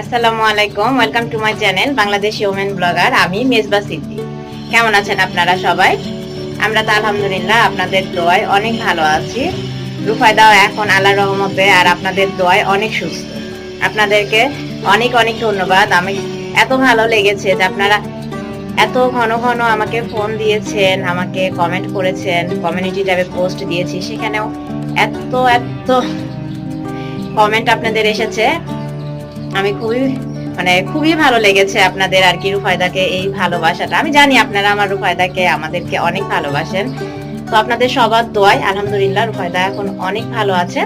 আসসালামু আলাইকুম welcome to my channel Bangladeshi women blogger আমি মেজবা সিদ্দি কেমন আছেন আপনারা সবাই? আমরা তো আলহামদুলিল্লাহ আপনাদের দোয়ায় অনেক ভালো আছি। রুফায়দাও এখন আল্লাহর রহমতে আর আপনাদের দোয়ায় অনেক সুস্থ। আপনাদেরকে অনেক অনেক ধন্যবাদ। আমি এত ভালো লেগেছে যে আপনারা এত ঘন ঘন আমাকে ফোন দিয়েছেন, আমাকে কমেন্ট করেছেন কমিউনিটি ট্যাবে পোস্ট দিয়েছি, সেখানেও এত এত কমেন্ট আপনাদের এসেছে। আমি খুবই মানে খুবই ভালো লেগেছে আপনাদের আর কি রুফায়দাকে এই ভালোবাসাটা। আমি জানি আপনারা আমার রুফায়দাকে, আমাদেরকে অনেক ভালোবাসেন। তো আপনাদের সবার দোয়ায় আলহামদুলিল্লাহ রুফায়দা এখন অনেক ভালো আছে।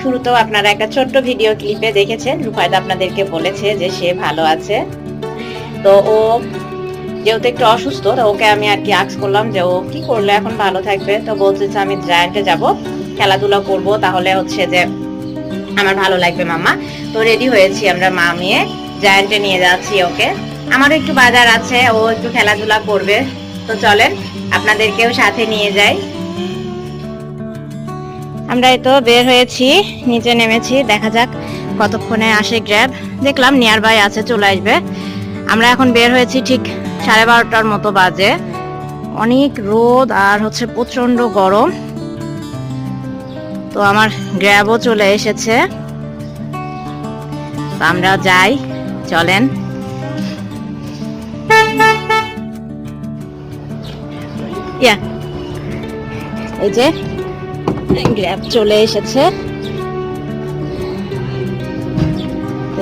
শুরুতেও আপনারা একটা ছোট্ট ভিডিও ক্লিপে দেখেছেন, রুফায়দা আপনাদেরকে বলেছে যে সে ভালো আছে। তো ও যেহেতু একটু অসুস্থ, তো ওকে আমি আর কি আক্স করলাম যে ও কি করলে, এখন ভালো থাকবে? তো বলছে আমি জায়ান্টে যাব, খেলাধুলা করব, তাহলে হচ্ছে যে আমার ভালো লাগবে, মামা। তো রেডি হয়েছি আমরা, মা মেয়ে জায়ান্টে নিয়ে যাচ্ছি ওকে। আমারও একটু বাজার আছে, ও একটু খেলাধুলা করবে। তো চলেন, আপনাদেরকেও সাথে নিয়ে যাই। আমরা তো বের হয়েছি, নিচে নেমেছি। দেখা যাক কতক্ষণে আসে গ্র্যাব দেখলাম নিয়ার বাই আছে, চলে আসবে। আমরা এখন বের হয়েছি ঠিক সাড়ে বারোটার মতো বাজে। অনেক রোদ আর হচ্ছে প্রচণ্ড গরম। তো আমার গ্র্যাবও চলে এসেছে। আমরা যাই, চলেন। ইয়া, এই যে, গ্র্যাব চলে এসেছে।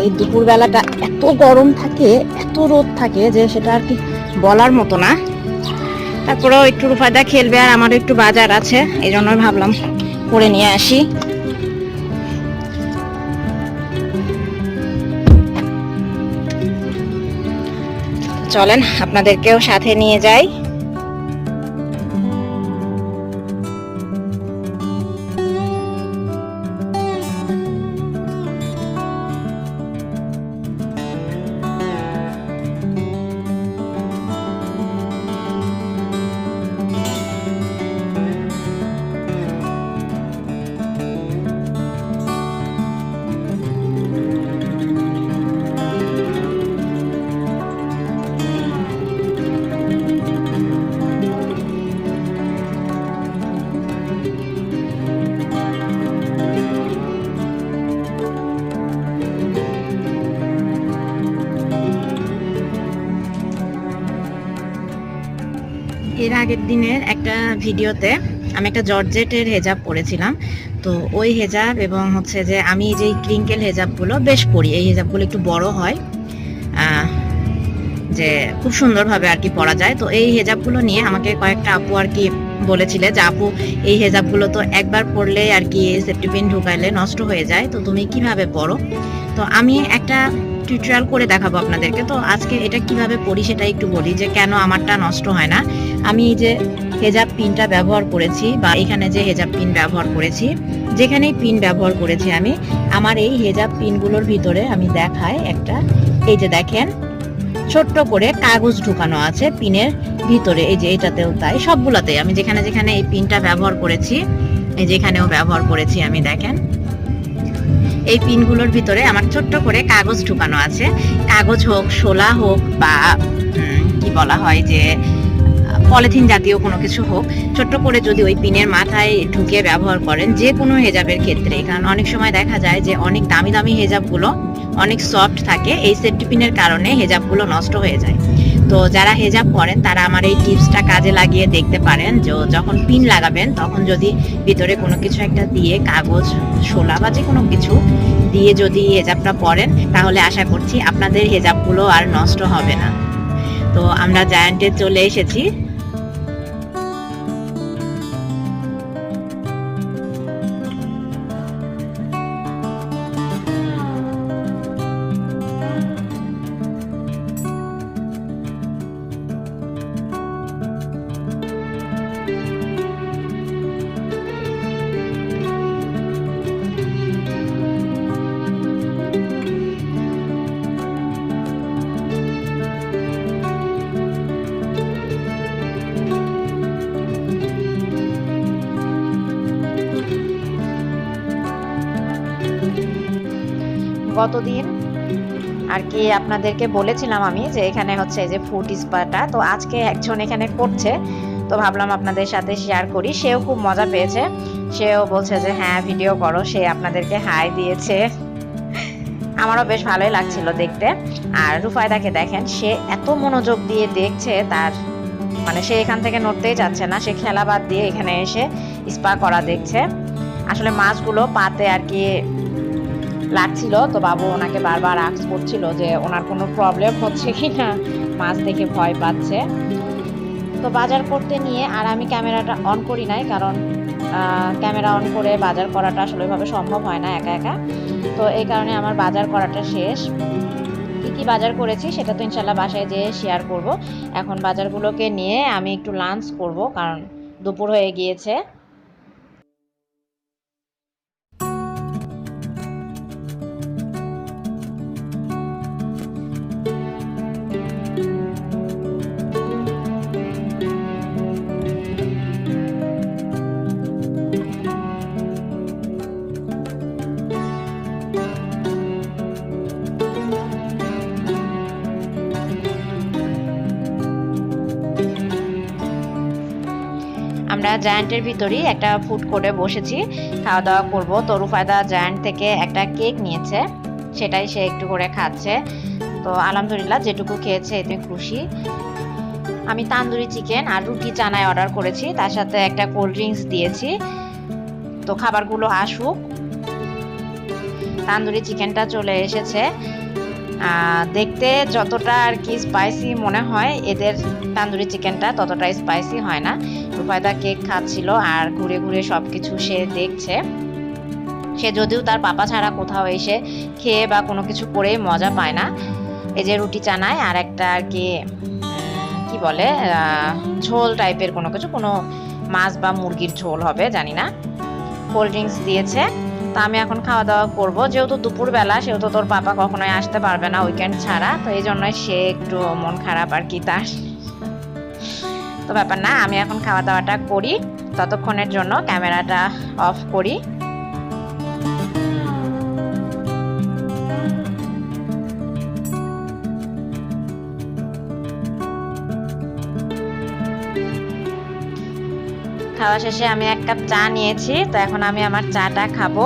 এই দুপুর বেলাটা এত গরম থাকে, এত রোদ থাকে যে সেটা আর কি বলার মতো না। তারপরেও একটু রুফায়দা খেলবে আর আমারও একটু বাজার আছে, এই জন্যই ভাবলাম। করে নিয়ে আসি। চলেন আপনাদেরকেও সাথে নিয়ে যাই। এর আগের দিনের একটা ভিডিওতে আমি একটা জর্জেটের হেজাব পরেছিলাম। তো ওই হেজাব এবং হচ্ছে যে আমি যে ক্রিঙ্কেল হেজাবগুলো বেশ পরি এই হেজাবগুলো একটু বড় হয় যে খুব সুন্দরভাবে আর কি পরা যায়। তো এই হেজাবগুলো নিয়ে আমাকে কয়েকটা আপু আর কি বলেছিলে যে, আপু, এই হেজাবগুলো তো একবার পরলে আর কি সেফটি পিন ঢুকাইলে নষ্ট হয়ে যায়, তো তুমি কীভাবে পরো তো আমি একটা টিউটোরিয়াল করে দেখাবো আপনাদেরকে। তো আজকে এটা কীভাবে পড়ি সেটা একটু বলি যে কেন আমারটা নষ্ট হয় না। আমি এই যে হেজাব পিনটা ব্যবহার করেছি বা এখানে যে হেজাব পিন ব্যবহার করেছি, যেখানেই পিন ব্যবহার করেছি আমি, আমার এই হেজাব পিনগুলোর ভিতরে আমি দেখাই একটা, এই যে দেখেন, ছোট্ট করে কাগজ ঢুকানো আছে পিনের ভিতরে, এই যে এটাতেও তাই, সবগুলাতেই। আমি যেখানে যেখানে এই পিনটা ব্যবহার করেছি, এই যেখানেও ব্যবহার করেছি আমি, দেখেন। এই পিনগুলোর ভিতরে আমার ছোট্ট করে কাগজ ঢুকানো আছে। কাগজ হোক, শোলা হোক বা কি বলা হয় যে, পলিথিন জাতীয় কোনো কিছু হোক, ছোট্ট করে যদি ওই পিনের মাথায় ঢুকিয়ে ব্যবহার করেন যে কোনো হেজাবের ক্ষেত্রে। কারণ অনেক সময় দেখা যায় যে অনেক দামি দামি হেজাবগুলো অনেক সফট থাকে, এই সেফটি পিনের কারণে হেজাবগুলো নষ্ট হয়ে যায়। তো যারা হেজাব পরেন, তারা আমার এই টিপসটা কাজে লাগিয়ে দেখতে পারেন যে যখন পিন লাগাবেন, তখন যদি ভিতরে কোনো কিছু একটা দিয়ে, কাগজ, শোলা বা যে কোনো কিছু দিয়ে যদি হেজাবটা পরেন, তাহলে আশা করছি আপনাদের হেজাবগুলো আর নষ্ট হবে না। তো আমরা জায়ান্টে চলে এসেছি। গতদিন। আর কি আপনাদেরকে বলেছিলাম আমি যে এখানে হচ্ছে যে ফুড স্পাটা তো আজকে একজন এখানে করছে, তো ভাবলাম আপনাদের সাথে শেয়ার করি। সেও খুব মজা পেয়েছে। সেও বলছে যে হ্যাঁ ভিডিও করো। সে আপনাদেরকে হাই দিয়েছে। আমারও বেশ ভালোই লাগছিল দেখতে। আর রুফায়দাকে দেখেন, সে এত মনোযোগ দিয়ে দেখছে তার মানে সে এখান থেকে নড়তেই যাচ্ছে না। সে খেলা বাদ দিয়ে এখানে এসে স্পা করা দেখছে। আসলে মাছগুলো পাতে আর কি লাগছিল। তো বাবু ওনাকে বারবার আক্স করছিল যে ওনার কোনো প্রবলেম হচ্ছে কি না মাছ দেখে ভয় পাচ্ছে। তো বাজার করতে নিয়ে, আর আমি ক্যামেরাটা অন করি নাই কারণ ক্যামেরা অন করে বাজার করাটা আসলে ওইভাবে সম্ভব হয় না একা একা। তো এই কারণে আমার বাজার করাটা শেষ। কী কী বাজার করেছি সেটা তো ইনশাল্লাহ বাসায় যেয়ে শেয়ার করব। এখন বাজারগুলোকে নিয়ে আমি একটু লাঞ্চ করব কারণ দুপুর হয়ে গিয়েছে। জায়ান্টের ভিতরেই একটা ফুড কোর্টে বসেছি খাওয়া দাওয়া করব। তরু ফায়দা জায়ান্ট থেকে একটা কেক নিয়েছে, সেটাই সে একটু করে খাচ্ছে। তো আলহামদুলিল্লাহ, যেটুকু খেয়েছে এতে খুশি। আমি তান্দুরি চিকেন আর রুটি চানায় অর্ডার করেছি, তার সাথে একটা কোল্ড ড্রিঙ্কস দিয়েছি। তো খাবারগুলো আসুক। তান্দুরি চিকেনটা চলে এসেছে। দেখতে যতটা আর কি স্পাইসি মনে হয়, এদের তান্দুরি চিকেনটা ততটা স্পাইসি হয় না। রুফায়দা কেক খাচ্ছিল আর ঘুরে ঘুরে সব কিছু সে দেখছে। সে যদিও তার পাপা ছাড়া কোথাও এসে খেয়ে বা কোনো কিছু করেই মজা পায় না। এই যে রুটি চানায় আর একটা আর কি কি বলে ঝোল টাইপের কোনো কিছু, কোনো মাছ বা মুরগির ঝোল হবে, জানি না। কোল্ড ড্রিঙ্কস দিয়েছে। তো আমি এখন খাওয়া দাওয়া করব। যেহেতু দুপুরবেলা, সেহেতু তোর পাপা কখনোই আসতে পারবে না উইকেন্ড ছাড়া, তো এই জন্যই সে একটু মন খারাপ আর কি তার। তো ব্যাপার না, আমি এখন খাওয়া দাওয়াটা করি, ততক্ষণের জন্য ক্যামেরাটা অফ করি। খাওয়া শেষে আমি এক কাপ চা নিয়েছি, তো এখন আমি আমার চাটা খাব।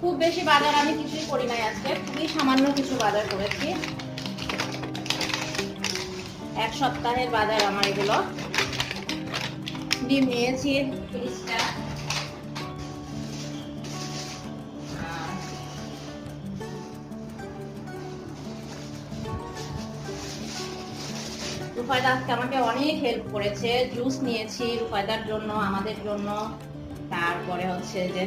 খুব বেশি বাজার আমি কিছুই করি নাই আজকে, খুবই সামান্য কিছু বাজার করেছি। এক সপ্তাহের বাজার আমার এগুলো। ডিম নিয়েছি, তিরিশটা। রুফায়দা আজকে আমাকে অনেক হেল্প করেছে। জুস নিয়েছি রুফায়দার জন্য, আমাদের জন্য। তারপরে হচ্ছে যে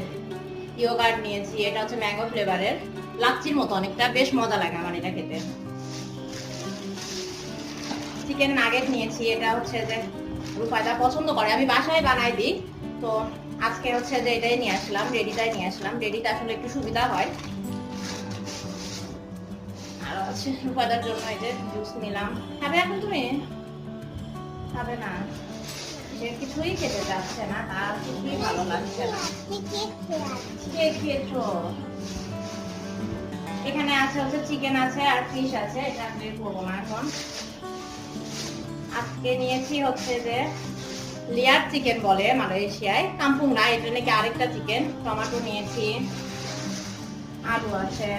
ইয়োগার্ট নিয়েছি, এটা হচ্ছে ম্যাঙ্গো ফ্লেভারের লাচ্ছির মতো অনেকটা, বেশ মজা লাগে আমার এটা খেতে। চিকেন নাগেট নিয়েছি, এটা হচ্ছে যে রূপায়দা পছন্দ করে। আমি বাসায় বানাই দিই, তো আজকে হচ্ছে যে এটাই নিয়ে আসলাম রেডিটাই নিয়ে আসলাম। রেডিটা আসলে একটু সুবিধা হয়। আর হচ্ছে রূপায়দার জন্য এই যে জুস নিলাম। খাবে এখন তুমি? খাবে না। সে কিছুই খেতে চাচ্ছে না আর কিছুই ভালো লাগছে না। খেয়েছো? এখানে আছে হচ্ছে চিকেন আছে আর ফিশ আছে, এটা বের করব না এখন। আজকে নিয়েছি হচ্ছে যে লেয়ার চিকেন বলে মালয়েশিয়ায়। কাম্পুং না, এটা নাকি আরেকটা চিকেন। টমেটো নিয়েছি। আলু আছে।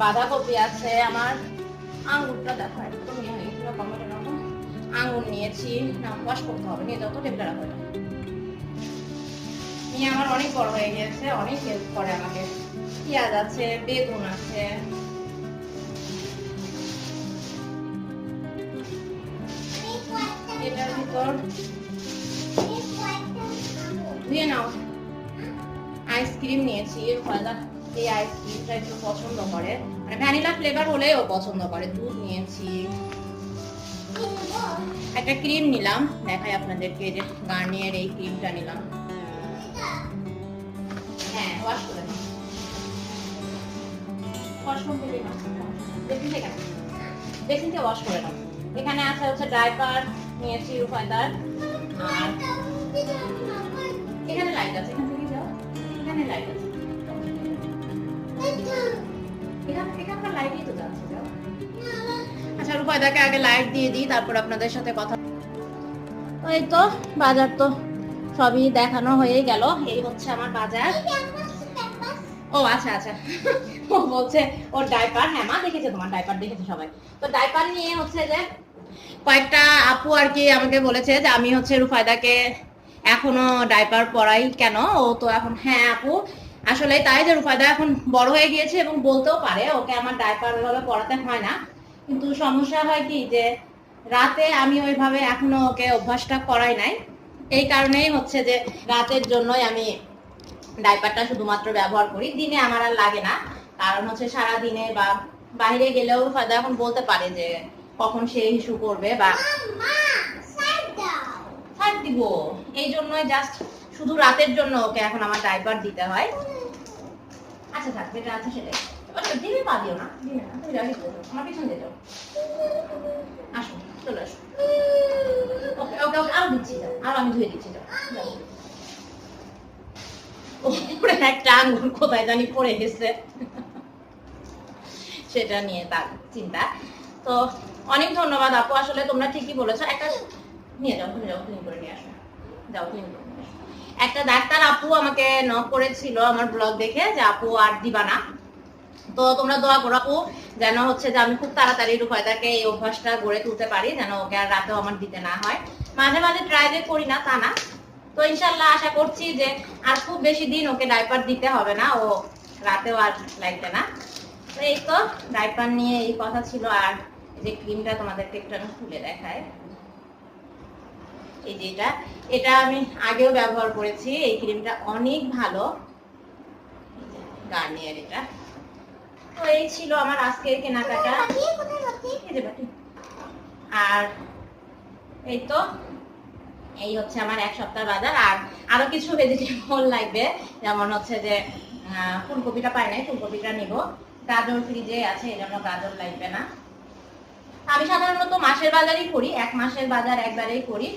বাঁধাকপি আছে আমার। আঙ্গুরটা দেখো, একদম ইয়ে হয়ে গেছিল টমেটো আঙ্গুর নিয়েছি। না ওয়াশ করতে হবে, নিয়ে যত টেবিলে রাখো নিয়ে আমার অনেক বড় হয়ে গেছে অনেক হেল্প করে আমাকে। পেঁয়াজ আছে, বেগুন আছে। ভিতর ধুয়ে নাও আইসক্রিম নিয়েছি ফয়দা এই আইসক্রিমটা একটু পছন্দ করে। মানে ভ্যানিলা ফ্লেভার হলে ও পছন্দ করে। দুধ নিয়েছি। একটা ক্রিম নিলাম, দেখাই আপনাদেরকে যে গার্নিয়ার এই ক্রিমটা নিলাম। হ্যাঁ ওয়াশ করে দেখুন দেখুন ওয়াশ করে এখানে আছে হচ্ছে ডাইপার নিয়েছি রুফায়দার আর এখানে লাইট আছে, এখান থেকে যাও। এখানে লাইট আছে। এখান এখানকার লাইটই তো আচ্ছা রূপায়দাকে আগে লাইট দিয়ে দিই, তারপর আপনাদের সাথে কথা ওই তো, বাজার তো সবই দেখানো হয়ে গেল। এই হচ্ছে আমার বাজার। ও আচ্ছা আচ্ছা। ও বলছে, ওর ডাইপার হ্যাঁ মা দেখেছে তোমার ডাইপার দেখেছে সবাই। তো ডাইপার নিয়ে হচ্ছে যে কয়েকটা আপু আর কি আমাকে বলেছে যে, আমি হচ্ছে রুফায়দাকে এখনও ডাইপার পরাই কেন? ও তো এখন হ্যাঁ আপু, আসলে তাই যে রুফায়দা এখন বড় হয়ে গিয়েছে এবং বলতেও পারে, ওকে আমার ডাইপার ওইভাবে পরাতে হয় না। কিন্তু সমস্যা হয় কি যে, রাতে আমি ওইভাবে এখনও ওকে অভ্যাসটা করাই নাই। এই কারণেই হচ্ছে যে, রাতের জন্যই আমি ডাইপারটা শুধুমাত্র ব্যবহার করি। দিনে আমার আর লাগে না। কারণ হচ্ছে সারা দিনে বা বাইরে গেলেও ফায়দা এখন বলতে পারে যে কখন সে ইস্যু করবে বা ছাড় দিব। এই জন্যই জাস্ট শুধু রাতের জন্য ওকে এখন আমার ডাইপার দিতে হয়। আচ্ছা থাক, যেটা আছে সেটাই। আচ্ছা দিনে পা দিও না। দিনে না আমার পিছন দিয়ে যাও। আসো, চলে আসো। ওকে ওকে আরও দিচ্ছি, যাও। আরও আমি ধুয়ে দিচ্ছি ওপরে একটা আঙ্গুর কোথায় জানি পড়ে গেছে। সেটা নিয়ে তার চিন্তা। তো অনেক ধন্যবাদ আপু, আসলে তোমরা ঠিকই একটা নিয়ে যাও তুমি যাও ক্লিন করে নিয়ে আসো। যাও ক্লিন একটা ডাক্তার আপু আমাকে নক করেছিল আমার ব্লগ দেখে যে, আপু আর দিবা না। তো তোমরা দোয়া করো আপু, যেন হচ্ছে যে আমি খুব তাড়াতাড়ি রূপায়দাকে এই অভ্যাসটা গড়ে তুলতে পারি, যেন ওকে আর রাতেও আমার দিতে না হয়। মাঝে মাঝে ট্রাই করি না, তা না। তো ইনশাল্লাহ আশা করছি যে আর খুব বেশি দিন ওকে ডাইপার দিতে হবে না ও রাতেও আর লাগবে না। তো এই তো ডাইপার নিয়ে এই কথা ছিল আর যে ক্রিমটা তোমাদেরকে একটু আমি খুলে দেখায় এই যে এটা এটা আমি আগেও ব্যবহার করেছি এই ক্রিমটা অনেক ভালো। গার্নিয়ার এটা। তো এই ছিল আমার আজকের কেনাকাটা। বাটি। আর এই তো এই হচ্ছে আমার এক সপ্তাহ বাজার। আর আরও কিছু ভেজিটেবল লাগবে, যেমন হচ্ছে যে ফুলকপিটা পাই নাই, ফুলকপিটা নিব। গাজর ফ্রিজে আছে, এই জন্য গাজর লাগবে না। আমি সাধারণত মাসের বাজারই করি, এক মাসের বাজার একবারেই করি।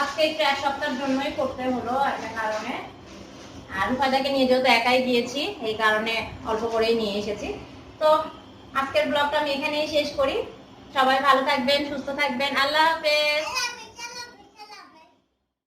আজকে একটু এক সপ্তাহের জন্যই করতে হলো, একটা কারণে। আর রূপাদাকে নিয়ে যেহেতু একাই গিয়েছি, এই কারণে অল্প করেই নিয়ে এসেছি। তো আজকের ব্লগটা আমি এখানেই শেষ করি। সবাই ভালো থাকবেন, সুস্থ থাকবেন। আল্লাহ হাফেজ।